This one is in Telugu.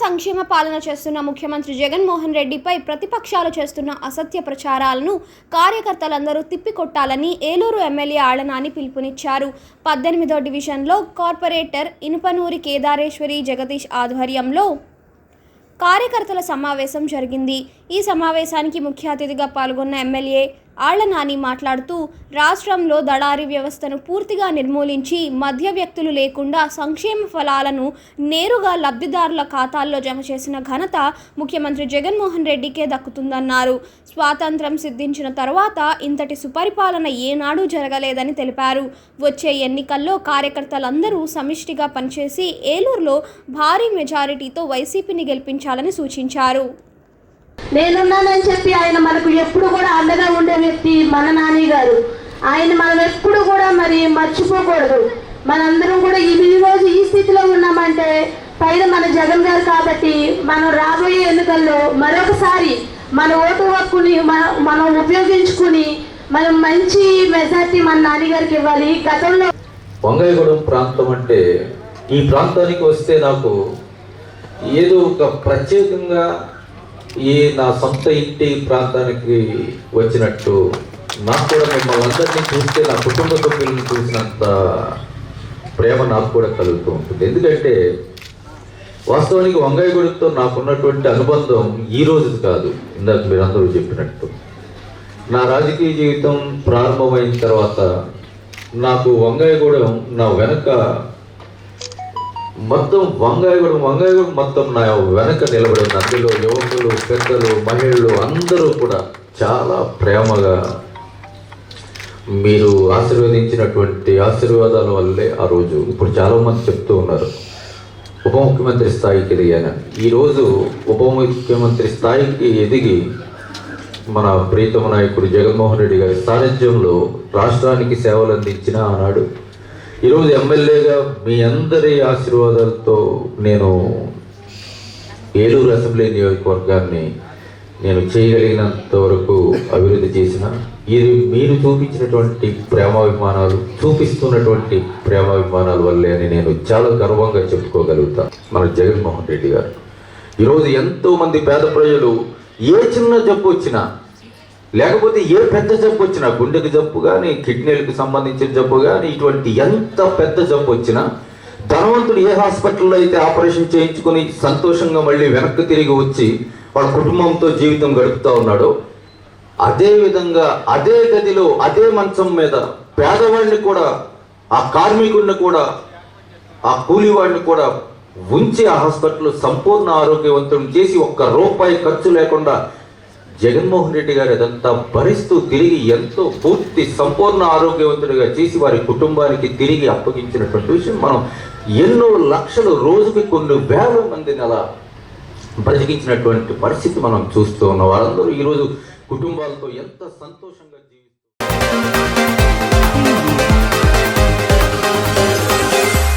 సంక్షేమ పాలన చేస్తున్న ముఖ్యమంత్రి జగన్మోహన్ రెడ్డిపై ప్రతిపక్షాలు చేస్తున్న అసత్య ప్రచారాలను కార్యకర్తలందరూ తిప్పికొట్టాలని ఏలూరు ఎమ్మెల్యే ఆళ్ళనాని పిలుపునిచ్చారు. పద్దెనిమిదో డివిజన్లో కార్పొరేటర్ ఇనుపనూరి కేదారేశ్వరి జగదీష్ ఆధ్వర్యంలో కార్యకర్తల సమావేశం జరిగింది. ఈ సమావేశానికి ముఖ్య అతిథిగా పాల్గొన్న ఎమ్మెల్యే ఆళ్ళ నాని మాట్లాడుతూ రాష్ట్రంలో దళారీ వ్యవస్థను పూర్తిగా నిర్మూలించి మధ్య వ్యక్తులు లేకుండా సంక్షేమ ఫలాలను నేరుగా లబ్ధిదారుల ఖాతాల్లో జమ చేసిన ఘనత ముఖ్యమంత్రి జగన్మోహన్ రెడ్డికే దక్కుతుందన్నారు. స్వాతంత్రం సిద్ధించిన తర్వాత ఇంతటి సుపరిపాలన ఏనాడూ జరగలేదని తెలిపారు. వచ్చే ఎన్నికల్లో కార్యకర్తలందరూ సమిష్టిగా పనిచేసి ఏలూరులో భారీ మెజారిటీతో వైసీపీని గెలిపించాలని సూచించారు. నేనున్నానని చెప్పి ఆయన మనకు ఎప్పుడు కూడా అండగా ఉండే వ్యక్తి మన నాని గారు. ఆయన మనం ఎప్పుడు కూడా మరి మర్చిపోకూడదు. మనందరం కూడా ఈ ఈ రోజు ఈ స్థితిలో ఉన్నామంటే పైన మన జగన్ గారు కాబట్టి మనం రాబోయే ఎన్నికల్లో మరొకసారి మన ఓటు హక్కుని మనం ఉపయోగించుకుని మనం మంచి మెజార్టీ మన నాన్నగారికి ఇవ్వాలి. గతంలో వంగయగూడెం ప్రాంతం అంటే ఈ ప్రాంతానికి వస్తే నాకు ఏదో ఒక ప్రత్యేకంగా ఈ నా సొంత ఇంటి ప్రాంతానికి వచ్చినట్టు నాకు కూడా మిమ్మల్ని అందరినీ చూస్తే నా కుటుంబ సభ్యులను చూసినంత ప్రేమ నాకు కూడా కలుగుతూ ఉంటుంది. ఎందుకంటే వాస్తవానికి వంగాయగూడెంతో నాకున్నటువంటి అనుబంధం ఈ రోజు కాదు ఇందాక మీరు అందరూ చెప్పినట్టు. నా రాజకీయ జీవితం ప్రారంభమైన తర్వాత నాకు వంగాయగూడెం నా వెనక మొత్తం వంగాయగూడెం వంగాయగూడెం మొత్తం నా వెనక నిలబడింది. అందులో యువకులు పెద్దలు మహిళలు అందరూ కూడా చాలా ప్రేమగా మీరు ఆశీర్వదించినటువంటి ఆశీర్వాదాల వల్లే ఆ రోజు. ఇప్పుడు చాలామంది చెప్తూ ఉన్నారు ఉప ముఖ్యమంత్రి స్థాయికి ఎదిగాను. ఈరోజు ఉప ముఖ్యమంత్రి స్థాయికి ఎదిగి మన ప్రీతమ నాయకుడు జగన్మోహన్ రెడ్డి గారి సారథ్యంలో రాష్ట్రానికి సేవలు అందించిన ఆనాడు ఈరోజు ఎమ్మెల్యేగా మీ అందరి ఆశీర్వాదాలతో నేను ఏలూరు అసెంబ్లీ నియోజకవర్గాన్ని నేను చేయగలిగినంత వరకు అభివృద్ధి చేసిన ఇది మీరు చూపించినటువంటి ప్రేమాభిమానాలు చూపిస్తున్నటువంటి ప్రేమాభిమానాల వల్లే అని నేను చాలా గర్వంగా చెప్పుకోగలుగుతాను మన జగన్మోహన్ రెడ్డి గారు. ఈరోజు ఎంతోమంది పేద ప్రజలు ఏ చిన్న జబ్బు వచ్చినా లేకపోతే ఏ పెద్ద జబ్బు వచ్చినా గుండెకి జబ్బు కానీ కిడ్నీలకు సంబంధించిన జబ్బు కానీ ఇటువంటి ఎంత పెద్ద జబ్బు వచ్చినా ధనవంతుడు ఏ హాస్పిటల్లో అయితే ఆపరేషన్ చేయించుకొని సంతోషంగా మళ్ళీ వెనక్కి తిరిగి వచ్చి వాళ్ళ కుటుంబంతో జీవితం గడుపుతూ ఉన్నాడో అదే విధంగా అదే గదిలో అదే మంచం మీద పేదవాడిని కూడా ఆ కార్మికుడిని కూడా ఆ కూలివాడిని కూడా ఉంచి ఆ హాస్పిటల్ సంపూర్ణ ఆరోగ్యవంతం చేసి ఒక్క రూపాయి ఖర్చు లేకుండా జగన్మోహన్ రెడ్డి గారు అదంతా భరిస్తూ తిరిగి ఎంతో పూర్తి సంపూర్ణ ఆరోగ్యవంతుడిగా చేసి వారి కుటుంబానికి తిరిగి అప్పగించినటువంటి విషయం మనం ఎన్నో లక్షలు రోజుకి కొన్ని వేల మందిని అలా బ్రతికించినటువంటి పరిస్థితి మనం చూస్తూ ఉన్న వారందరూ. ఈరోజు కుటుంబాలతో ఎంత సంతోషంగా